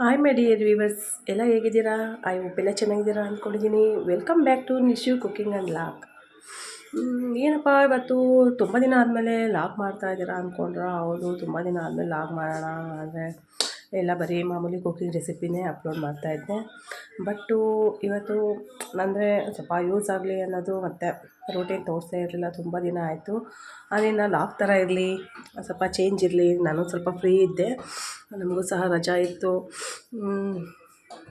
Hi my dear viewers ಎಲ್ಲ ಹೇಗಿದ್ದೀರಾ? I hope ಎಲ್ಲ ಚೆನ್ನಾಗಿದ್ದೀರಾ ಅಂದ್ಕೊಂಡಿದ್ದೀನಿ. Welcome back to Nishu cooking and lock ಏನಪ್ಪ, ಇವತ್ತು ತುಂಬ ದಿನ ಆದಮೇಲೆ ಲಾಕ್ ಮಾಡ್ತಾ ಇದ್ದೀರಾ ಅಂದ್ಕೊಂಡ್ರ ಹೌದು, ತುಂಬ ದಿನ ಆದಮೇಲೆ ಲಾಗ್ ಮಾಡೋಣ. ಅಂದರೆ ಎಲ್ಲ ಬರೀ ಮಾಮೂಲಿ ಕುಕಿಂಗ್ ರೆಸಿಪಿನೇ ಅಪ್ಲೋಡ್ ಮಾಡ್ತಾಯಿದ್ದೆ ಬಟ್ಟು ಇವತ್ತು ಅಂದರೆ ಸ್ವಲ್ಪ ಯೂಸ್ ಆಗಲಿ ಅನ್ನೋದು ಮತ್ತು ರೂಟೀನ್ ತೋರಿಸ್ತಾ ಇರಲಿಲ್ಲ, ತುಂಬ ದಿನ ಆಯಿತು. ಅದರಿಂದ ಲಾಕ್ ಥರ ಇರಲಿ, ಸ್ವಲ್ಪ ಚೇಂಜ್ ಇರಲಿ, ನಾನು ಸ್ವಲ್ಪ ಫ್ರೀ ಇದ್ದೆ. ನಮಗೂ ಸಹ ರಜಾ ಇತ್ತು.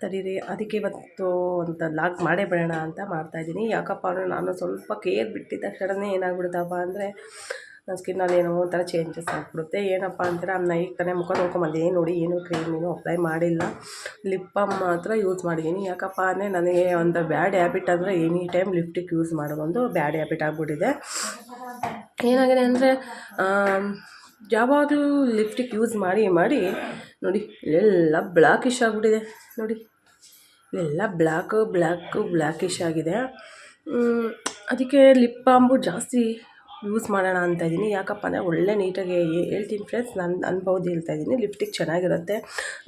ತಡೀರಿ. ಅದಕ್ಕೆ ಇವತ್ತು ಅಂತ ಲಾಗ್ ಮಾಡೇ ಬಿಡೋಣ ಅಂತ ಮಾಡ್ತಾಯಿದ್ದೀನಿ ಯಾಕಪ್ಪ ಅಂದರೆ ನಾನು ಸ್ವಲ್ಪ ಕೇರ್ ಬಿಟ್ಟಿದ್ದ ತಕ್ಷಣವೇ ಏನಾಗ್ಬಿಡ್ತಪ್ಪ ಅಂದರೆ ನನ್ನ ಸ್ಕಿನ್ನಲ್ಲಿ ಏನೋ ಒಂಥರ ಚೇಂಜಸ್ ಆಗಿಬಿಡುತ್ತೆ. ಏನಪ್ಪ ಅಂತೀರ ನಾನು ತಾನೇ ಮುಖ ನೋಡ್ಕೊಂಬಂದಿದ್ದೀನಿ ನೋಡಿ, ಏನು ಕ್ರೀಮ್ ಏನು ಅಪ್ಲೈ ಮಾಡಿಲ್ಲ. ಲಿಪ್ ಬಾಮ್ ಮಾತ್ರ ಯೂಸ್ ಮಾಡಿದ್ದೀನಿ ಯಾಕಪ್ಪ ಅಂದರೆ ನನಗೆ ಒಂದು ಬ್ಯಾಡ್ ಹ್ಯಾಬಿಟ್ ಅಂದರೆ ಎನಿ ಟೈಮ್ ಲಿಪ್ಟಿಕ್ ಯೂಸ್ ಮಾಡೋದೊಂದು ಬ್ಯಾಡ್ ಹ್ಯಾಬಿಟ್ ಆಗಿಬಿಟ್ಟಿದೆ. ಏನಾಗಿದೆ ಅಂದರೆ ಯಾವಾಗಲೂ ಲಿಫ್ಟಿಕ್ ಯೂಸ್ ಮಾಡಿ ಮಾಡಿ, ನೋಡಿ, ಎಲ್ಲ ಬ್ಲ್ಯಾಕಿಶ್ ಆಗಿಬಿಟ್ಟಿದೆ. ನೋಡಿ, ಎಲ್ಲ ಬ್ಲ್ಯಾಕು ಬ್ಲ್ಯಾಕು ಬ್ಲ್ಯಾಕಿಶ್ ಆಗಿದೆ. ಅದಕ್ಕೆ ಲಿಪ್ ಬಾಂಬು ಜಾಸ್ತಿ ಯೂಸ್ ಮಾಡೋಣ ಅಂತ ಇದ್ದೀನಿ. ಯಾಕಪ್ಪ ಅಂದರೆ ಒಳ್ಳೆ ನೀಟಾಗಿ ಹೇಳ್ತೀನಿ ಫ್ರೆಂಡ್ಸ್ ನನ್ನ ಅನುಭವದ ಹೇಳ್ತಾ ಇದ್ದೀನಿ. ಲಿಫ್ಟಿಕ್ ಚೆನ್ನಾಗಿರುತ್ತೆ.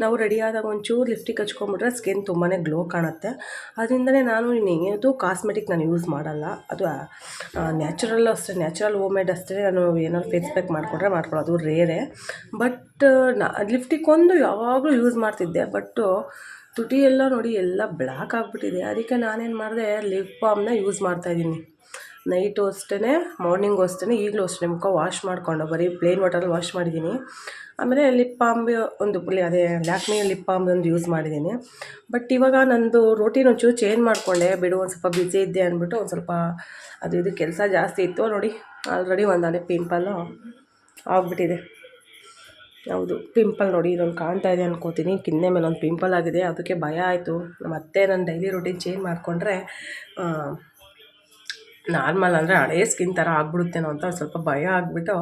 ನಾವು ರೆಡಿಯಾದಾಗ ಒಂಚೂರು ಲಿಫ್ಟಿಕ್ ಹಚ್ಕೊಂಬಿಟ್ರೆ ಸ್ಕಿನ್ ತುಂಬಾ ಗ್ಲೋ ಕಾಣುತ್ತೆ. ಅದರಿಂದಲೇ ನಾನು ಇನ್ನೇದು ಕಾಸ್ಮೆಟಿಕ್ ನಾನು ಯೂಸ್ ಮಾಡಲ್ಲ. ಅದು ನ್ಯಾಚುರಲ್ ಅಷ್ಟೇ ನ್ಯಾಚುರಲ್ ಹೋಮ್ ಮೇಡ್ ಅಷ್ಟೇ ನಾನು ಏನಾದ್ರು ಫೇಸ್ ಪ್ಯಾಕ್ ಮಾಡಿಕೊಂಡ್ರೆ ಮಾಡ್ಕೊಳ್ಳೋದು. ರೇರೆ ಬಟ್ ನಾ ಲಿಫ್ಟಿಕ್ ಒಂದು ಯಾವಾಗಲೂ ಯೂಸ್ ಮಾಡ್ತಿದ್ದೆ. ಬಟ್ಟು ತುಟಿ ಎಲ್ಲ ನೋಡಿ ಎಲ್ಲ ಬ್ಲ್ಯಾಕ್ ಆಗಿಬಿಟ್ಟಿದೆ. ಅದಕ್ಕೆ ನಾನೇನು ಮಾಡಿದೆ ಲಿಪ್ ಬಾಮ್ನ ಯೂಸ್ ಮಾಡ್ತಾಯಿದ್ದೀನಿ ನೈಟು ಅಷ್ಟೇ ಮಾರ್ನಿಂಗು ಅಷ್ಟೇ ಈಗಲೂ ಅಷ್ಟೇ ಮುಖ ವಾಶ್ ಮಾಡಿಕೊಂಡು ಬರೀ ಪ್ಲೇನ್ ವಾಟರಲ್ಲಿ ವಾಶ್ ಮಾಡಿದ್ದೀನಿ. ಆಮೇಲೆ ಲಿಪ್ ಬಾಂಬ್ ಒಂದು ಪುಲಿ ಅದೇ ಲ್ಯಾಕ್ಮಿ ಲಿಪ್ ಬಾಂಬ್ ಒಂದು ಯೂಸ್ ಮಾಡಿದ್ದೀನಿ. ಬಟ್ ಇವಾಗ ನಂದು ರೋಟೀನ್ ಒಂಚೂರು ಚೇಂಜ್ ಮಾಡಿಕೊಂಡೆ ಬಿಡು ಒಂದು ಸ್ವಲ್ಪ ಬ್ಯುಸಿ ಇದ್ದೆ ಅಂದ್ಬಿಟ್ಟು ಒಂದು ಸ್ವಲ್ಪ ಅದು ಇದು ಕೆಲಸ ಜಾಸ್ತಿ ಇತ್ತು ನೋಡಿ ಆಲ್ರೆಡಿ ಒಂದು ಅದೇ ಪಿಂಪಲ್ಲು ಆಗಿಬಿಟ್ಟಿದೆ. ಹೌದು ಪಿಂಪಲ್ ನೋಡಿ ಇದೊಂದು ಕಾಣ್ತಾ ಇದೆ ಅನ್ಕೋತೀನಿ, ಕಿನ್ನೆ ಮೇಲೆ ಒಂದು ಪಿಂಪಲ್ ಆಗಿದೆ, ಅದಕ್ಕೆ ಭಯ ಆಯಿತು. ಮತ್ತೆ ನಾನು ಡೈಲಿ ರುಟೀನ್ ಚೇಂಜ್ ಮಾಡಿಕೊಂಡ್ರೆ ನಾರ್ಮಲ್ ಅಂದರೆ ಹಳೇ ಸ್ಕಿನ್ ಥರ ಆಗ್ಬಿಡುತ್ತೇನೋ ಅಂತ ಸ್ವಲ್ಪ ಭಯ ಆಗಿಬಿಟ್ಟು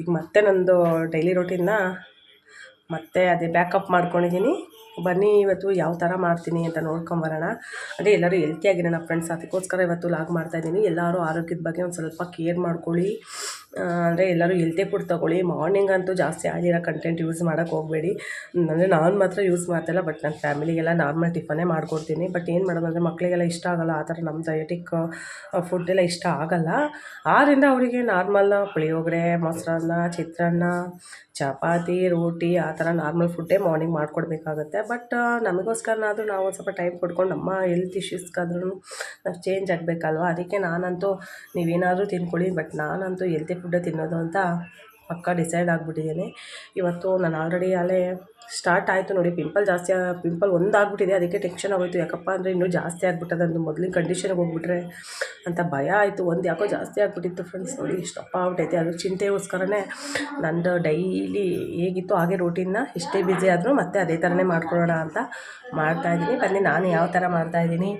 ಈಗ ಮತ್ತೆ ನಂದು ಡೈಲಿ ರೊಟೀನ್ನ ಮತ್ತೆ ಅದೇ ಬ್ಯಾಕಪ್ ಮಾಡ್ಕೊಂಡಿದ್ದೀನಿ ಬನ್ನಿ ಇವತ್ತು ಯಾವ ಥರ ಮಾಡ್ತೀನಿ ಅಂತ ನೋಡ್ಕೊಂಬರೋಣ ಅದೇ ಎಲ್ಲರೂ ಹೆಲ್ತಿಯಾಗಿರೋಣ ಫ್ರೆಂಡ್ಸ್ ಅದಕ್ಕೋಸ್ಕರ ಇವತ್ತು ಲಾಗ್ ಮಾಡ್ತಾಯಿದ್ದೀನಿ ಎಲ್ಲರೂ ಆರೋಗ್ಯದ ಬಗ್ಗೆ ಒಂದು ಸ್ವಲ್ಪ ಕೇರ್ ಮಾಡ್ಕೊಳ್ಳಿ. ಅಂದರೆ ಎಲ್ಲರೂ ಹೆಲ್ತಿ ಫುಡ್ ತೊಗೊಳ್ಳಿ. ಮಾರ್ನಿಂಗ್ ಅಂತೂ ಜಾಸ್ತಿ ಆಗಿರೋ ಕಂಟೆಂಟ್ ಯೂಸ್ ಮಾಡೋಕ್ಕೆ ಹೋಗಬೇಡಿ. ಅಂದರೆ ನಾನು ಮಾತ್ರ ಯೂಸ್ ಮಾಡ್ತಿಲ್ಲ ಬಟ್ ನನ್ನ ಫ್ಯಾಮಿಲಿಗೆಲ್ಲ ನಾರ್ಮಲ್ ಟಿಫನೇ ಮಾಡ್ಕೊಡ್ತೀನಿ. ಬಟ್ ಏನು ಮಾಡೋದು ಅಂದರೆ ಮಕ್ಕಳಿಗೆಲ್ಲ ಇಷ್ಟ ಆಗೋಲ್ಲ, ಆ ಥರ ನಮ್ಮ ಡಯಟಿಕ್ ಫುಡ್ಡೆಲ್ಲ ಇಷ್ಟ ಆಗಲ್ಲ. ಆದ್ದರಿಂದ ಅವರಿಗೆ ನಾರ್ಮಲ್ ಪುಳಿಯೋಗರೆ, ಮೊಸರನ್ನ, ಚಿತ್ರಾನ್ನ, ಚಪಾತಿ, ರೋಟಿ, ಆ ಥರ ನಾರ್ಮಲ್ ಫುಡ್ಡೇ ಮಾರ್ನಿಂಗ್ ಮಾಡಿಕೊಡ್ಬೇಕಾಗತ್ತೆ. ಬಟ್ ನಮಗೋಸ್ಕರನಾದರೂ ನಾವು ಒಂದು ಸ್ವಲ್ಪ ಟೈಮ್ ಕೊಟ್ಕೊಂಡು ನಮ್ಮ ಹೆಲ್ತ್ ಇಶ್ಯೂಸ್ಗಾದ್ರೂ ನಾವು ಚೇಂಜ್ ಆಗಬೇಕಲ್ವ? ಅದಕ್ಕೆ ನಾನಂತೂ ನೀವೇನಾದರೂ ತಿನ್ಕೊಳ್ಳಿ ಬಟ್ ನಾನಂತೂ ಹೆಲ್ತಿ ಫುಡ್ಡೇ ತಿನ್ನೋದು ಅಂತ ಪಕ್ಕ ಡಿಸೈಡ್ ಆಗಿಬಿಟ್ಟಿದ್ದೀನಿ ಇವತ್ತು ನಾನು ಆಲ್ರೆಡಿ ಅಲ್ಲೇ ಸ್ಟಾರ್ಟ್ ಆಯಿತು ನೋಡಿ ಪಿಂಪಲ್ ಜಾಸ್ತಿ ಪಿಂಪಲ್ ಒಂದು ಆಗಿಬಿಟ್ಟಿದೆ, ಅದಕ್ಕೆ ಟೆನ್ಷನ್ ಆಗೋಯ್ತು. ಯಾಕಪ್ಪ ಅಂದರೆ ಇನ್ನೂ ಜಾಸ್ತಿ ಆಗಿಬಿಟ್ಟದ ಅದು ಮೊದಲಿನ ಕಂಡೀಷನ್ಗೆ ಹೋಗ್ಬಿಟ್ರೆ ಅಂತ ಭಯ ಆಯಿತು. ಒಂದು ಯಾಕೋ ಜಾಸ್ತಿ ಆಗಿಬಿಟ್ಟಿತ್ತು ಫ್ರೆಂಡ್ಸ್ ನೋಡಿ ಇಷ್ಟಪ್ಪ ಆಗ್ಬಿಟ್ಟೈತೆ. ಅದು ಚಿಂತೆಗೋಸ್ಕರನೇ ನಂದು ಡೈಲಿ ಹೇಗಿತ್ತು ಹಾಗೆ ರೂಟೀನ್ನ ಇಷ್ಟೇ ಬ್ಯುಸಿ ಆದರೂ ಮತ್ತೆ ಅದೇ ಥರನೇ ಮಾಡ್ಕೊಳ್ಳೋಣ ಅಂತ ಮಾಡ್ತಾಯಿದ್ದೀನಿ ಬನ್ನಿ, ನಾನು ಯಾವ ಥರ ಮಾಡ್ತಾಯಿದ್ದೀನಿ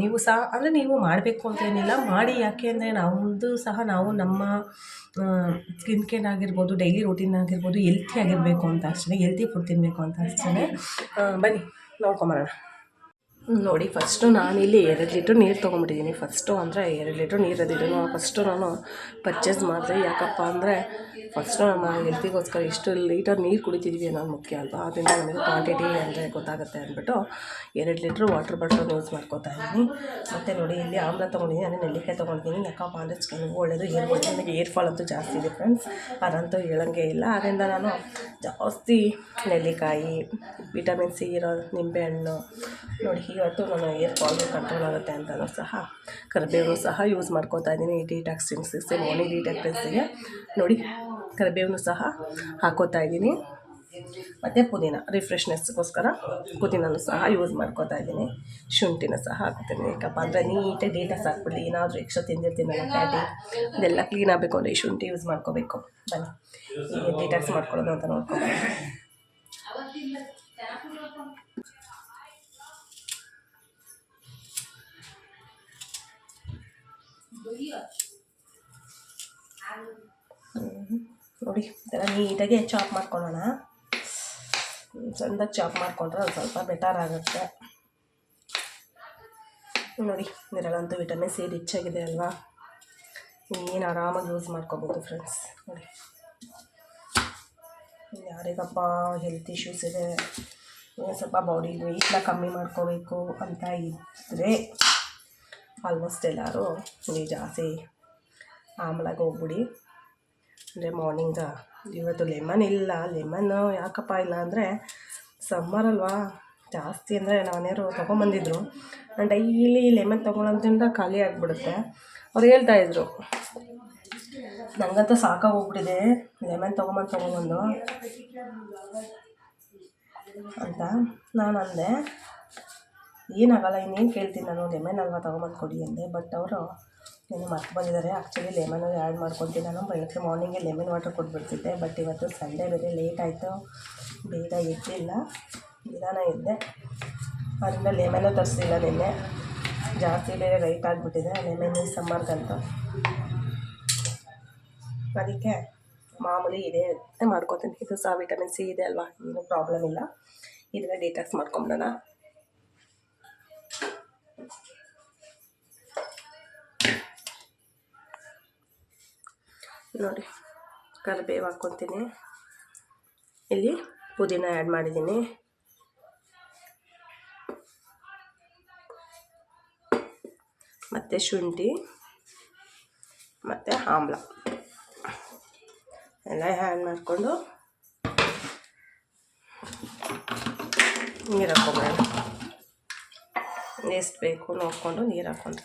ನೀವು ಸಹ, ಅಂದರೆ ನೀವು ಮಾಡಬೇಕು ಅಂತ ಏನಿಲ್ಲ. ಮಾಡಿ ಯಾಕೆ ಅಂದರೆ ನಮ್ಮದು ಸಹ ನಾವು ನಮ್ಮ ಸ್ಕಿನ್ ಕೇರ್ ಆಗಿರ್ಬೋದು ಡೈಲಿ ರೂಟೀನ್ ಆಗಿರ್ಬೋದು ಎಲ್ತಿ ಆಗಿರಬೇಕು ಅಂತ ಅಷ್ಟೇ ಎಲ್ತಿ ಫುಡ್ ತಿನ್ನಬೇಕು ಅಂತ ಅಷ್ಟೇ ಬನ್ನಿ, ನೋಡ್ಕೊಂಬರೋಣ. ನೋಡಿ ಫಸ್ಟು ಇಲ್ಲಿ ಎರಡು ಲೀಟ್ರ್ ನೀರು ತೊಗೊಂಬಿಟ್ಟಿದ್ದೀನಿ ಫಸ್ಟು ಅಂದರೆ ಎರಡು ಲೀಟ್ರ್ ನೀರು ಅದಿದ್ದು ಫಸ್ಟು ನಾನು ಪರ್ಚೇಸ್ ಮಾಡಿದೆ. ಯಾಕಪ್ಪ ಅಂದರೆ ಫಸ್ಟು ನಮ್ಮ ಹೆಲ್ತಿಗೋಸ್ಕರ ಎಷ್ಟು ಲೀಟರ್ ನೀರು ಕುಡಿತಿದ್ವಿ ಅನ್ನೋದು ಮುಖ್ಯ ಅಲ್ವಾ? ಅದರಿಂದ ನಮಗೆ ಕ್ವಾಂಟಿಟಿ ಅಂದರೆ ಗೊತ್ತಾಗುತ್ತೆ ಅಂದ್ಬಿಟ್ಟು ಎರಡು ಲೀಟ್ರ್ ವಾಟರ್ ಬಾಟಲ್ ಯೂಸ್ ಮಾಡ್ಕೋತಾ ಇದ್ದೀನಿ. ಮತ್ತು ನೋಡಿ ಇಲ್ಲಿ ಆಮ್ಲ ತೊಗೊಂಡಿದ್ದೀನಿ. ಅಂದರೆ ನೆಲ್ಲಿಕಾಯಿ ತೊಗೊಂಡಿದ್ದೀನಿ. ನೆಕ್ಕ ಅಂದರೆ ಸ್ಕಿನ್ಗೂ ಒಳ್ಳೆಯದು ಏರ್ ನನಗೆ ಏರ್ ಫಾಲ್ ಅಂತೂ ಜಾಸ್ತಿ ಇದೆ ಫ್ರೆಂಡ್ಸ್ ಅದಂತೂ ಹೇಳೋಂಗೆ ಇಲ್ಲ. ಅದರಿಂದ ನಾನು ಜಾಸ್ತಿ ನೆಲ್ಲಿಕಾಯಿ ವಿಟಮಿನ್ ಸಿ ಇರೋ ನಿಂಬೆಹಣ್ಣು ನೋಡಿ ಇವತ್ತು ನಾನು ಏರ್ ಫಾಲ್ ಕಂಟ್ರೋಲ್ ಆಗುತ್ತೆ ಅಂತಲೂ ಸಹ ಕರಿಬೇವು ಸಹ ಯೂಸ್ ಮಾಡ್ಕೋತಾ ಇದ್ದೀನಿ. ಡಿಟಾಕ್ಸಿನ್ಸಿಸ್ ಮಾರ್ನಿಂಗ್ ಡಿಟಾಕ್ಸಿಂಗ್ಸಿಗೆ ನೋಡಿ ಕರಿಬೇವನ್ನು ಸಹ ಹಾಕೋತಾ ಇದ್ದೀನಿ. ಮತ್ತು ಪುದೀನ ರಿಫ್ರೆಶ್ನೆಸ್ಗೋಸ್ಕರ ಪುದೀನೂ ಸಹ ಯೂಸ್ ಮಾಡ್ಕೋತಾ ಇದ್ದೀನಿ. ಶುಂಠಿನ ಸಹ ಹಾಕ್ತೀನಿ. ಯಾಕಪ್ಪ ಅಂದರೆ ನೀಟಾಗಿ ಡೇಟಾಸ್ ಹಾಕ್ಬಿಡಿ ಏನಾದರೂ ಎಕ್ಸ್ಟ್ರಾ ತಿಂದಿರ್ತೀನಲ್ಲ ಪ್ಯಾಟಿ ಅದೆಲ್ಲ ಕ್ಲೀನ್ ಆಗಬೇಕು ಅಂದರೆ ಶುಂಠಿ ಯೂಸ್ ಮಾಡ್ಕೋಬೇಕು. ಬನ್ನಿ. ಈಗ ಡೀಟಾಕ್ಸ್ ಮಾಡ್ಕೊಳ್ಳೋದು ಅಂತ ನೋಡ್ಕೊಂಡು. ನೋಡಿ ಇದೆಲ್ಲ ನೀಟಾಗಿ ಚಾಪ್ ಮಾಡ್ಕೊಳ್ಳೋಣ. ಚಂದಾಗಿ ಚಾಪ್ ಮಾಡಿಕೊಂಡ್ರೆ ಒಂದು ಸ್ವಲ್ಪ ಬೆಟರ್ ಆಗುತ್ತೆ. ನೋಡಿ, ಇದರಲ್ಲಂತೂ ವಿಟಮಿನ್ ಸಿ ರಿಚ್ ಆಗಿದೆ ಅಲ್ವಾ? ಏನು ಆರಾಮಾಗಿ ಯೂಸ್ ಮಾಡ್ಕೋಬೋದು ಫ್ರೆಂಡ್ಸ್ ನೋಡಿ. ಯಾರಿಗಪ್ಪ ಹೆಲ್ತ್ ಇಶ್ಯೂಸ್ ಇದೆ ಸ್ವಲ್ಪ ಬಾಡಿ ವೆಯ್ಟ್ನ ಕಮ್ಮಿ ಮಾಡ್ಕೋಬೇಕು ಅಂತ ಇದ್ದರೆ ಆಲ್ಮೋಸ್ಟ್ ಎಲ್ಲರೂ ಜಾಸ್ತಿ ಆಮ್ಲಾಗಿ ಹೋಗ್ಬಿಡಿ. ಅಂದರೆ ಮಾರ್ನಿಂಗ ಇವತ್ತು ಲೆಮನ್ ಇಲ್ಲ. ಲೆಮನ್ ಯಾಕಪ್ಪ ಇಲ್ಲ ಅಂದರೆ ಸಮ್ಮರ್ ಅಲ್ವಾ? ಜಾಸ್ತಿ ಅಂದರೆ ನಾನೇರು ತೊಗೊಂಬಂದಿದ್ರು. ಡೈಲಿ ಲೆಮನ್ ತೊಗೊಳೋದ್ರಿಂದ ಖಾಲಿ ಆಗಿಬಿಡುತ್ತೆ. ಅವ್ರು ಹೇಳ್ತಾಯಿದ್ರು ನನಗಂತೂ ಸಾಕಾಗೋಗ್ಬಿಟ್ಟಿದೆ ಲೆಮನ್ ತೊಗೊಂಬಂದು ತೊಗೊಂಬಂದು. ಅಂತ ನಾನು ಅಂದೆ, ಏನಾಗಲ್ಲ, ಇನ್ನೇನು ಕೇಳ್ತೀನಿ ನಾನು. ಲೆಮನ್ ಅಲ್ವಾ ತೊಗೊಂಬಂದು ಕೊಡಿ ಅಂದೆ. ಬಟ್ ಅವರು ಏನು ಮತ್ತೆ ಬಂದಿದ್ದಾರೆ. ಆ್ಯಕ್ಚುಲಿ ಲೆಮನ್ ಆ್ಯಡ್ ಮಾಡ್ಕೊತೀನಿ ನಾನು. ಬೆಳಗ್ಗೆ ಮಾರ್ನಿಂಗೆ ಲೆಮನ್ ವಾಟರ್ ಕೊಟ್ಬಿಡ್ತಿದ್ದೆ. ಬಟ್ ಇವತ್ತು ಸಂಡೇ ಬೇರೆ ಲೇಟ್ ಆಯಿತು. ಬೇಗ ಎದ್ದಿಲ್ಲ. ನಿಧಾನ ಎದ್ದೆ. ಅದರಿಂದ ಲೆಮನ್ನು ತರಿಸಿಲ್ಲ ನಿನ್ನೆ. ಜಾಸ್ತಿ ಬೇರೆ ರೈಟ್ ಆಗಿಬಿಟ್ಟಿದೆ. ಲೆಮನ್ ಸಮ್ಮರ್ಗಂತೂ ಅದಕ್ಕೆ ಮಾಮೂಲಿ ಇದೆ ಮಾಡ್ಕೊತೀನಿ. ಇದು ಸಹ ವಿಟಮಿನ್ ಸಿ ಇದೆ ಅಲ್ವಾ? ಏನೂ ಪ್ರಾಬ್ಲಮ್ ಇಲ್ಲ. ಇದನ್ನ ಡಿಟಾಕ್ಸ್ ಮಾಡ್ಕೊಂಬಿಡೋಣ. ನೋಡಿ, ಕರಿಬೇವು ಹಾಕ್ಕೊತೀನಿ. ಇಲ್ಲಿ ಪುದೀನ ಆ್ಯಡ್ ಮಾಡಿದ್ದೀನಿ. ಮತ್ತು ಶುಂಠಿ, ಮತ್ತು ಆಮ್ಲ. ಎಲ್ಲ ಆ್ಯಡ್ ಮಾಡಿಕೊಂಡು ನೀರು ಹಾಕ್ಕೊಂಬಿಡೋಣ ಎಷ್ಟು ಬೇಕು, ನೋಡಿಕೊಂಡು ನೀರು ಹಾಕ್ಕೊಂಡು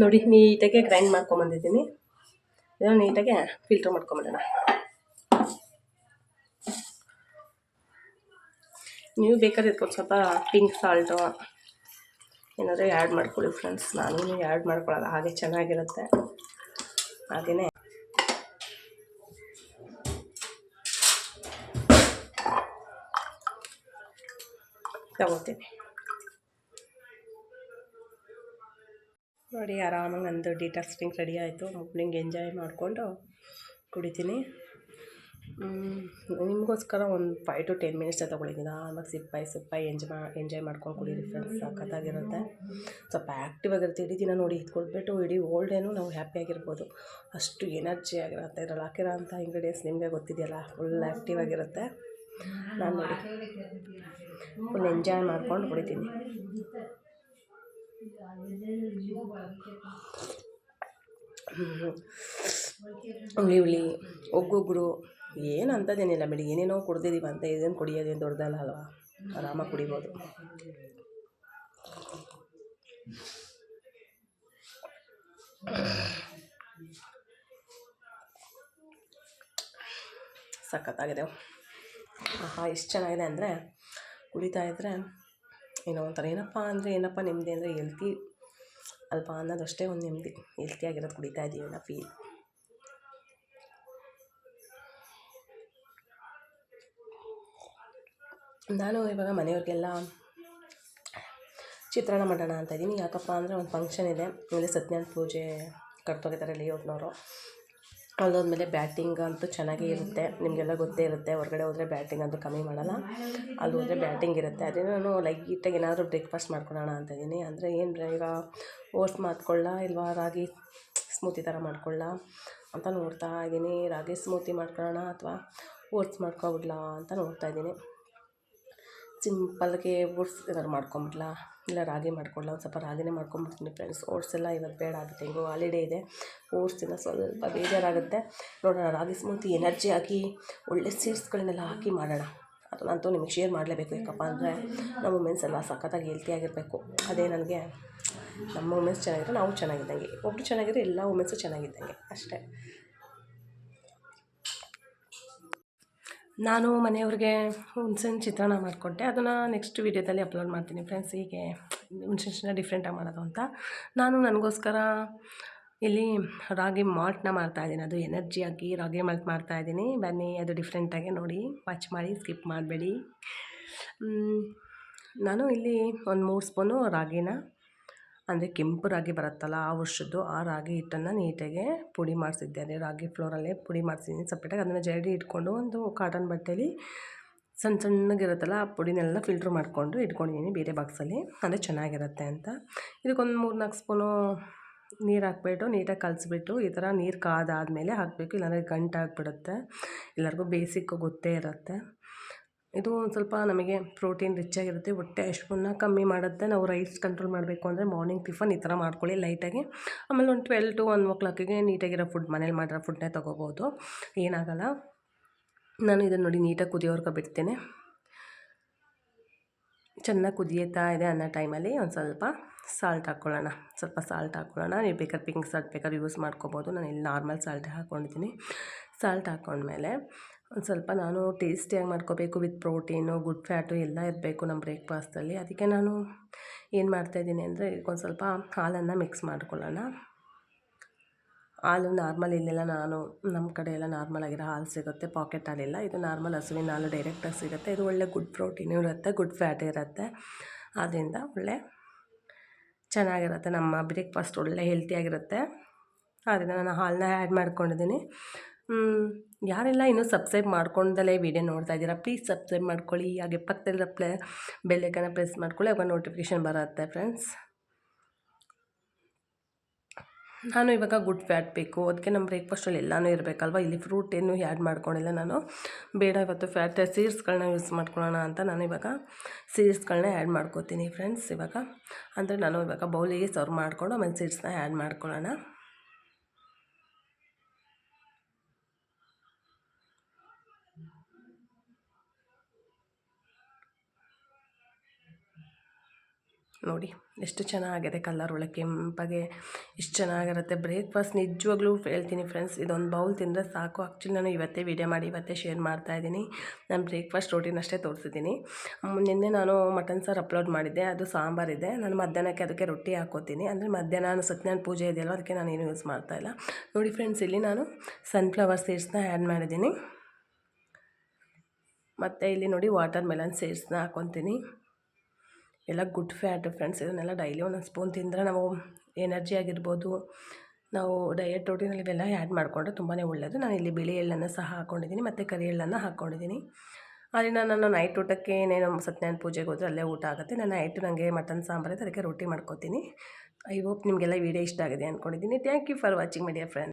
ನೋಡಿ, ನೀಟಾಗಿ ಗ್ರೈಂಡ್ ಮಾಡ್ಕೊಂಬಂದಿದ್ದೀನಿ. ಇದನ್ನು ನೀಟಾಗಿ ಫಿಲ್ಟ್ರ್ ಮಾಡ್ಕೊಂಬಿಡೋಣ ನೀವು ಬೇಕಾದ್ರೆ ಇದಕ್ಕೊಂದು ಸ್ವಲ್ಪ ಪಿಂಕ್ ಸಾಲ್ಟು ಏನಾದರೂ ಆ್ಯಡ್ ಮಾಡ್ಕೊಳ್ಳಿ ಫ್ರೆಂಡ್ಸ್ ನಾನು ಆ್ಯಡ್ ಮಾಡ್ಕೊಳ್ಳಲ್ಲ, ಹಾಗೆ ಚೆನ್ನಾಗಿರುತ್ತೆ. ಹಾಗೆಯೇ ತಗೋತೀನಿ. ನೋಡಿ, ಆರಾಮಾಗಿ ನಂದು ಡಿಟಾಕ್ಸಿಂಗ್ ರೆಡಿ ಆಯಿತು. ಮಾರ್ನಿಂಗ್ ಎಂಜಾಯ್ ಮಾಡಿಕೊಂಡು ಕುಡಿತೀನಿ. ನಿಮಗೋಸ್ಕರ ಒಂದು ಫೈವ್ ಟು ಟೆನ್ ಮಿನಿಟ್ಸ್ ತೊಗೊಳ್ಳಿ. ಆರಾಮಾಗಿ ಸಿಪ್ಪಾಯಿ ಸಿಪ್ಪಾಯಿ ಎಂಜಾಯ್ ಮಾ ಎಂಜಾಯ್ ಮಾಡ್ಕೊಂಡು ಕುಡೀರಿ ಫ್ರೆಂಡ್ಸ್ ಸಖತ್ತಾಗಿರುತ್ತೆ. ಸ್ವಲ್ಪ ಆ್ಯಕ್ಟಿವ್ ಆಗಿರುತ್ತೆ. ಇಡೀ ದಿನ ನೋಡಿ, ಇದ್ಕೊಳ್ಬಿಟ್ಟು ಇಡೀ ಓಲ್ಡ್ ಡೇನು ನಾವು ಹ್ಯಾಪಿಯಾಗಿರ್ಬೋದು ಅಷ್ಟು ಎನರ್ಜಿ ಆಗಿರುತ್ತೆ. ಇದ್ರಲ್ಲಿ ಹಾಕಿರೋ ಅಂಥ ಇಂಗ್ರೀಡಿಯೆಂಟ್ಸ್ ನಿಮಗೆ ಗೊತ್ತಿದೆಯಲ್ಲ? ಫುಲ್ ಆ್ಯಕ್ಟಿವ್ ಆಗಿರುತ್ತೆ. ನಾನು ನೋಡಿ. ಫುಲ್ ಎಂಜಾಯ್ ಮಾಡ್ಕೊಂಡು ಕುಡಿತೀನಿ. ಹುಳಿ ಒಗ್ಗೊಗ್ರು ಏನು ಅಂಥದ್ದೇನಿಲ್ಲ ಬಿಡಿ. ಏನೇನೋ ಕುಡ್ದಿದ್ದೀವಿ ಅಂತ ಇದೇನು ಕುಡಿಯೋದೇನು ದೊಡ್ಡದಲ್ಲ ಅಲ್ವಾ? ಆರಾಮಾಗಿ ಕುಡಿಬೋದು. ಸಖತ್ತಾಗಿದೆ. ಆಹಾ, ಎಷ್ಟು ಚೆನ್ನಾಗಿದೆ ಅಂದರೆ ಕುಡಿತಾ ಇದ್ದರೆ ಏನೋ ಒಂಥರ, ಏನಪ್ಪ ಅಂದರೆ, ಏನಪ್ಪ ನೆಮ್ಮದಿ ಅಂದರೆ ಹೆಲ್ತಿ ಅಲ್ಪ ಅನ್ನೋದಷ್ಟೇ ಒಂದು ನೆಮ್ಮದಿ ಹೆಲ್ತಿಯಾಗಿರೋದು ಕುಡಿತಾ ಇದ್ದೀವಿ ಅನ್ನೋ ಫೀಲ್ ನಾನು ಇವಾಗ ಮನೆಯವ್ರಿಗೆಲ್ಲ ಚಿತ್ರಾನ್ನ ಮಾಡೋಣ ಅಂತ ಇದ್ದೀನಿ ಯಾಕಪ್ಪ ಅಂದರೆ ಒಂದು ಫಂಕ್ಷನ್ ಇದೆ. ಆಮೇಲೆ ಸತ್ಯನಾರಾಯಣ ಪೂಜೆ ಕಟ್ತೋಗಿದ್ದಾರೆ ಲೇಔಟ್ನವರು ಅಲ್ಲೋದ್ಮೇಲೆ ಬ್ಯಾಟಿಂಗ್ ಅಂತೂ ಚೆನ್ನಾಗೇ ಇರುತ್ತೆ. ನಿಮಗೆಲ್ಲ ಗೊತ್ತೇ ಇರುತ್ತೆ, ಹೊರಗಡೆ ಹೋದರೆ ಬ್ಯಾಟಿಂಗ್ ಅಂತೂ ಕಮ್ಮಿ ಮಾಡೋಲ್ಲ. ಅಲ್ಲಿ ಹೋದರೆ ಬ್ಯಾಟಿಂಗ್ ಇರುತ್ತೆ. ಅದೇ ನಾನು ಲೈಟಾಗಿ ಏನಾದರೂ ಬ್ರೇಕ್ಫಾಸ್ಟ್ ಮಾಡ್ಕೊಳ್ಳೋಣ ಅಂತ ಇದ್ದೀನಿ ಅಂದರೆ ಏನು ಈಗ ಓಟ್ಸ್ ಮಾಡ್ಕೊಳ್ಳ ಇಲ್ವಾ? ರಾಗಿ ಸ್ಮೂತಿ ಥರ ಮಾಡ್ಕೊಳ್ಳ ಅಂತ ನೋಡ್ತಾ ಇದ್ದೀನಿ ರಾಗಿ ಸ್ಮೂತಿ ಮಾಡ್ಕೊಳ್ಳೋಣ ಅಥವಾ ಓಟ್ಸ್ ಮಾಡ್ಕೊಬಿಡ್ಲಾ ಅಂತ ನೋಡ್ತಾ ಇದ್ದೀನಿ ಸಿಂಪಲ್ಗೆ ಓಟ್ಸ್ ಏನಾದ್ರು ಮಾಡ್ಕೊಂಬಿಡ್ಲಾ? ಇಲ್ಲ, ರಾಗಿ ಮಾಡ್ಕೊಳ್ಳ ಒಂದು ಸ್ವಲ್ಪ ರಾಗಿನೇ ಮಾಡ್ಕೊಂಬಿಡ್ತೀನಿ ಫ್ರೆಂಡ್ಸ್ ಓಟ್ಸ್ ಎಲ್ಲ ಇವತ್ತು ಬೇಡ ಆಗುತ್ತೆ. ಹೆಂಗೋ ಹಾಲಿಡೇ ಇದೆ. ಓಟ್ಸ್ ತಿನ್ನೋ ಸ್ವಲ್ಪ ಬೇಜಾರಾಗುತ್ತೆ. ನೋಡೋಣ, ರಾಗಿ ಸ್ಮೂತಿ ಎನರ್ಜಿ ಹಾಕಿ ಒಳ್ಳೆ ಸೀಡ್ಸ್ಗಳನ್ನೆಲ್ಲ ಹಾಕಿ ಮಾಡೋಣ. ಅದನ್ನಂತೂ ನಿಮಗೆ ಶೇರ್ ಮಾಡಲೇಬೇಕು ಯಾಕಪ್ಪ ಅಂದರೆ ನಮ್ಮ ವುಮೆನ್ಸ್ ಎಲ್ಲ ಸಖತ್ತಾಗಿ ಹೆಲ್ತಿಯಾಗಿರಬೇಕು ಅದೇ ನನಗೆ ನಮ್ಮ ವುಮೆನ್ಸ್ ಚೆನ್ನಾಗಿದ್ರೆ ನಾವು ಚೆನ್ನಾಗಿದ್ದಂಗೆ. ಒಬ್ಬರು ಚೆನ್ನಾಗಿದ್ರೆ ಎಲ್ಲ ಉಮೆನ್ಸು ಚೆನ್ನಾಗಿದ್ದಂಗೆ. ಅಷ್ಟೇ. ನಾನು ಮನೆಯವ್ರಿಗೆ ಹುಣ್ಸಿನ ಚಿತ್ರಾನ್ನ ಮಾಡಿಕೊಟ್ಟೆ. ಅದನ್ನು ನೆಕ್ಸ್ಟ್ ವೀಡಿಯೋದಲ್ಲಿ ಅಪ್ಲೋಡ್ ಮಾಡ್ತೀನಿ ಫ್ರೆಂಡ್ಸ್ ಹೀಗೆ ಹುಣ್ಸೆಹಣ್ಣನ್ನ ಡಿಫ್ರೆಂಟಾಗಿ ಮಾಡೋದು ಅಂತ. ನಾನು ನನಗೋಸ್ಕರ ಇಲ್ಲಿ ರಾಗಿ ಮಾಲ್ಟ್ನ ಮಾಡ್ತಾಯಿದ್ದೀನಿ ಅದು ಎನರ್ಜಿ ಹಾಕಿ ರಾಗಿ ಮಾಲ್ಟ್ ಮಾಡ್ತಾಯಿದ್ದೀನಿ ಬನ್ನಿ, ಅದು ಡಿಫ್ರೆಂಟಾಗೆ ನೋಡಿ. ವಾಚ್ ಮಾಡಿ ಸ್ಕಿಪ್ ಮಾಡಬೇಡಿ. ನಾನು ಇಲ್ಲಿ ಒಂದು ಮೂರು ಸ್ಪೂನು ರಾಗಿನ ಅಂದರೆ ಕೆಂಪು ರಾಗಿ ಬರುತ್ತಲ್ಲ, ಆ ವರ್ಷದ್ದು ಆ ರಾಗಿ ಹಿಟ್ಟನ್ನು ನೀಟಾಗೆ ಪುಡಿ ಮಾಡಿಸಿದ್ದೆ. ಮಾಡಿಸಿದ್ದೇನೆ ರಾಗಿ ಫ್ಲೋರಲ್ಲೇ ಪುಡಿ ಮಾಡಿಸಿದ್ದೀನಿ. ಸಪ್ರೇಟಾಗಿ ಅದನ್ನು ಜರಡಿ ಇಟ್ಕೊಂಡು ಒಂದು ಕಾಟನ್ ಬಟ್ಟೆಲಿ ಸಣ್ಣ ಸಣ್ಣಗಿರುತ್ತಲ್ಲ, ಆ ಪುಡಿನೆಲ್ಲ ಫಿಲ್ಟ್ರ್ ಮಾಡಿಕೊಂಡು ಇಟ್ಕೊಂಡಿದ್ದೀನಿ ಬೇರೆ ಬಾಕ್ಸಲ್ಲಿ. ಅಂದರೆ ಚೆನ್ನಾಗಿರುತ್ತೆ ಅಂತ. ಇದಕ್ಕೊಂದು ಮೂರು ನಾಲ್ಕು ಸ್ಪೂನು ನೀರು ಹಾಕ್ಬಿಟ್ಟು ನೀಟಾಗಿ ಕಲಿಸ್ಬಿಟ್ಟು ಈ ಥರ ನೀರು ಕಾದಾದಮೇಲೆ ಹಾಕಬೇಕು. ಇಲ್ಲಾಂದರೆ ಗಂಟಾಗ್ಬಿಡುತ್ತೆ. ಎಲ್ಲರಿಗೂ ಬೇಸಿಕ್ಕು ಗೊತ್ತೇ ಇರುತ್ತೆ. ಇದು ಒಂದು ಸ್ವಲ್ಪ ನಮಗೆ ಪ್ರೋಟೀನ್ ರಿಚ್ ಆಗಿರುತ್ತೆ. ಹೊಟ್ಟೆ ಹಶ್ವನ್ನ ಕಮ್ಮಿ ಮಾಡುತ್ತೆ. ನಾವು ರೈಸ್ ಕಂಟ್ರೋಲ್ ಮಾಡಬೇಕು ಅಂದರೆ ಮಾರ್ನಿಂಗ್ ಟಿಫನ್ ಈ ಥರ ಮಾಡ್ಕೊಳ್ಳಿ ಲೈಟಾಗಿ ಆಮೇಲೆ ಒಂದು ಟ್ವೆಲ್ ಟು ಒನ್ ಓ ಕ್ಲಾಕಿಗೆ ನೀಟಾಗಿರೋ ಫುಡ್ ಮನೇಲಿ ಮಾಡಿರೋ ಫುಡ್ನೇ ತೊಗೋಬೋದು. ಏನಾಗಲ್ಲ. ನಾನು ಇದನ್ನು ನೋಡಿ ನೀಟಾಗಿ ಕುದಿಯೋರ್ಗೆ ಬಿಡ್ತೇನೆ. ಚೆನ್ನಾಗಿ ಕುದಿಯುತ್ತಾ ಇದೆ ಅನ್ನೋ ಟೈಮಲ್ಲಿ ಒಂದು ಸ್ವಲ್ಪ ಸಾಲ್ಟ್ ಹಾಕ್ಕೊಳ್ಳೋಣ ಸ್ವಲ್ಪ ಸಾಲ್ಟ್ ಹಾಕ್ಕೊಳ್ಳೋಣ ನೀವು ಬೇಕಾದ್ರೆ ಪಿಂಕ್ ಸಾಲ್ಟ್ ಬೇಕಾದ್ರೆ ಯೂಸ್ ಮಾಡ್ಕೋಬೋದು. ನಾನು ಇಲ್ಲಿ ನಾರ್ಮಲ್ ಸಾಲ್ಟೇ ಹಾಕ್ಕೊಂಡಿದ್ದೀನಿ ಸಾಲ್ಟ್ ಹಾಕ್ಕೊಂಡ್ಮೇಲೆ ಒಂದು ಸ್ವಲ್ಪ ನಾನು ಟೇಸ್ಟಿಯಾಗಿ ಮಾಡ್ಕೋಬೇಕು ವಿತ್ ಪ್ರೋಟೀನು, ಗುಡ್ ಫ್ಯಾಟು ಎಲ್ಲ ಇರಬೇಕು ನಮ್ಮ ಬ್ರೇಕ್ಫಾಸ್ಟಲ್ಲಿ. ಅದಕ್ಕೆ ನಾನು ಏನು ಮಾಡ್ತಾಯಿದ್ದೀನಿ ಅಂದರೆ ಒಂದು ಸ್ವಲ್ಪ ಹಾಲನ್ನು ಮಿಕ್ಸ್ ಮಾಡ್ಕೊಳ್ಳೋಣ. ಹಾಲು ನಾರ್ಮಲ್ ಇಲ್ಲೆಲ್ಲ ನಾನು ನಮ್ಮ ಕಡೆ ಎಲ್ಲ ನಾರ್ಮಲ್ ಆಗಿರೋ ಹಾಲು ಸಿಗುತ್ತೆ, ಪಾಕೆಟ್ ಹಾಲಿಲ್ಲ. ಇದು ನಾರ್ಮಲ್ ಹಸುವಿನ ಹಾಲು ಡೈರೆಕ್ಟಾಗಿ ಸಿಗುತ್ತೆ. ಇದು ಒಳ್ಳೆ ಗುಡ್ ಪ್ರೋಟೀನು ಇರುತ್ತೆ, ಗುಡ್ ಫ್ಯಾಟ್ ಇರುತ್ತೆ. ಆದ್ದರಿಂದ ಒಳ್ಳೆ ಚೆನ್ನಾಗಿರುತ್ತೆ. ನಮ್ಮ ಬ್ರೇಕ್ಫಾಸ್ಟ್ ಒಳ್ಳೆ ಹೆಲ್ತಿಯಾಗಿರುತ್ತೆ. ಆದ್ದರಿಂದ ನಾನು ಹಾಲನ್ನ ಆ್ಯಡ್ ಮಾಡ್ಕೊಂಡಿದ್ದೀನಿ. ಯಾರೆಲ್ಲ ಇನ್ನೂ ಸಬ್ಸ್ಕ್ರೈಬ್ ಮಾಡ್ಕೊಂಡಲೇ ವೀಡಿಯೋ ನೋಡ್ತಾ ಇದ್ದೀರಾ ಪ್ಲೀಸ್ ಸಬ್ಸ್ಕ್ರೈಬ್ ಮಾಡ್ಕೊಳ್ಳಿ. ಹಾಗೆ ಪಕ್ಕದಲ್ಲಿರೋ ಪ್ಲೇ ಬೆಲ್ಲೈಕನ್ನ ಪ್ರೆಸ್ ಮಾಡ್ಕೊಳ್ಳಿ, ಅವಾಗ ನೋಟಿಫಿಕೇಷನ್ ಬರುತ್ತೆ ಫ್ರೆಂಡ್ಸ್ ನಾನು ಇವಾಗ ಗುಡ್ ಫ್ಯಾಟ್ ಬೇಕು. ಅದಕ್ಕೆ ನಮ್ಮ ಬ್ರೇಕ್ಫಾಸ್ಟಲ್ಲಿ ಎಲ್ಲನೂ ಇರಬೇಕಲ್ವ? ಇಲ್ಲಿ ಫ್ರೂಟ್ ಏನು ಆ್ಯಡ್ ಮಾಡ್ಕೊಂಡಿಲ್ಲ ನಾನು. ಬೇಡ, ಇವತ್ತು ಫ್ಯಾಟ್ ಸೀಡ್ಸ್ಗಳನ್ನ ಯೂಸ್ ಮಾಡ್ಕೊಳ್ಳೋಣ ಅಂತ ನಾನು ಇವಾಗ ಸೀಡ್ಸ್ಗಳನ್ನ ಆ್ಯಡ್ ಮಾಡ್ಕೋತೀನಿ ಫ್ರೆಂಡ್ಸ್ ಇವಾಗ. ಅಂದರೆ ನಾನು ಇವಾಗ ಬೌಲಿಗೆ ಸರ್ವ್ ಮಾಡಿಕೊಂಡು ಆಮೇಲೆ ಸೀಡ್ಸ್ನ ಆ್ಯಡ್ ಮಾಡ್ಕೊಳ್ಳೋಣ. ನೋಡಿ, ಎಷ್ಟು ಚೆನ್ನಾಗಿದೆ ಕಲ್ಲರ್ ಒಳಗೆ ಕೆಂಪಗೆ, ಎಷ್ಟು ಚೆನ್ನಾಗಿರುತ್ತೆ. ಬ್ರೇಕ್ಫಾಸ್ಟ್ ನಿಜವಾಗ್ಲೂ ಹೇಳ್ತೀನಿ ಫ್ರೆಂಡ್ಸ್ ಇದೊಂದು ಬೌಲ್ ತಿಂದರೆ ಸಾಕು. ಆ್ಯಕ್ಚುಲಿ ನಾನು ಇವತ್ತೇ ವೀಡಿಯೋ ಮಾಡಿ, ಇವತ್ತೇ ಶೇರ್ ಮಾಡ್ತಾ ಇದ್ದೀನಿ. ನಾನು ಬ್ರೇಕ್ಫಾಸ್ಟ್ ರೋಟಿನ ಅಷ್ಟೇ ತೋರಿಸಿದ್ದೀನಿ. ನಿನ್ನೆ ನಾನು ಮಟನ್ ಸಾರು ಅಪ್ಲೋಡ್ ಮಾಡಿದ್ದೆ, ಅದು ಸಾಂಬಾರಿದೆ ನಾನು ಮಧ್ಯಾಹ್ನಕ್ಕೆ ಅದಕ್ಕೆ ರೊಟ್ಟಿ ಹಾಕೋತೀನಿ. ಅಂದರೆ ಮಧ್ಯಾಹ್ನ ಸತ್ಯನಾರಾಯಣ ಪೂಜೆ ಇದೆಯಲ್ಲ, ಅದಕ್ಕೆ ನಾನು ಏನು ಯೂಸ್ ಮಾಡ್ತಾಯಿಲ್ಲ ನೋಡಿ ಫ್ರೆಂಡ್ಸ್ ಇಲ್ಲಿ ನಾನು ಸನ್ಫ್ಲವರ್ ಸೀಡ್ಸ್ನ ಆ್ಯಡ್ ಮಾಡಿದ್ದೀನಿ. ಮತ್ತು ಇಲ್ಲಿ ನೋಡಿ ವಾಟರ್ ಮೆಲನ್ ಸೀಡ್ಸ್ನ ಹಾಕೊತೀನಿ. ಎಲ್ಲ ಗುಡ್ ಫ್ಯಾಟ್ ಫ್ರೆಂಡ್ಸ್, ಇದನ್ನೆಲ್ಲ ಡೈಲಿ ಒಂದೊಂದು ಸ್ಪೂನ್ ತಿಂದರೆ ನಾವು ಎನರ್ಜಿ ಆಗಿರ್ಬೋದು. ನಾವು ಡಯಟ್ ರೋಟಿನಲ್ಲಿ ಇವೆಲ್ಲ ಆ್ಯಡ್ ಮಾಡಿಕೊಂಡ್ರೆ ತುಂಬಾ ಒಳ್ಳೆಯದು ನಾನು ಇಲ್ಲಿ ಬಿಳಿ ಎಳ್ಳನ್ನು ಸಹ ಹಾಕ್ಕೊಂಡಿದ್ದೀನಿ ಮತ್ತು ಕರಿ ಎಳ್ಳನ್ನು ಹಾಕ್ಕೊಂಡಿದ್ದೀನಿ ಅದರಿಂದ ನಾನು ನೈಟ್ ಊಟಕ್ಕೆ ಏನೇನು ಸತ್ಯನಾರಾಯಣ ಪೂಜೆಗೆ ಹೋದರೆ ಅಲ್ಲೇ ಊಟ ಆಗುತ್ತೆ. ನಾನು ನೈಟ್ ನನಗೆ ಮಟನ್, ಸಾಂಬಾರು ಅದಕ್ಕೆ ರೊಟ್ಟಿ ಮಾಡ್ಕೋತೀನಿ. ಐ ಹೋಪ್ ನಿಮಗೆಲ್ಲ ವೀಡಿಯೋ ಇಷ್ಟ ಆಗಿದೆ ಅಂದ್ಕೊಂಡಿದ್ದೀನಿ thank you for watching my dear friend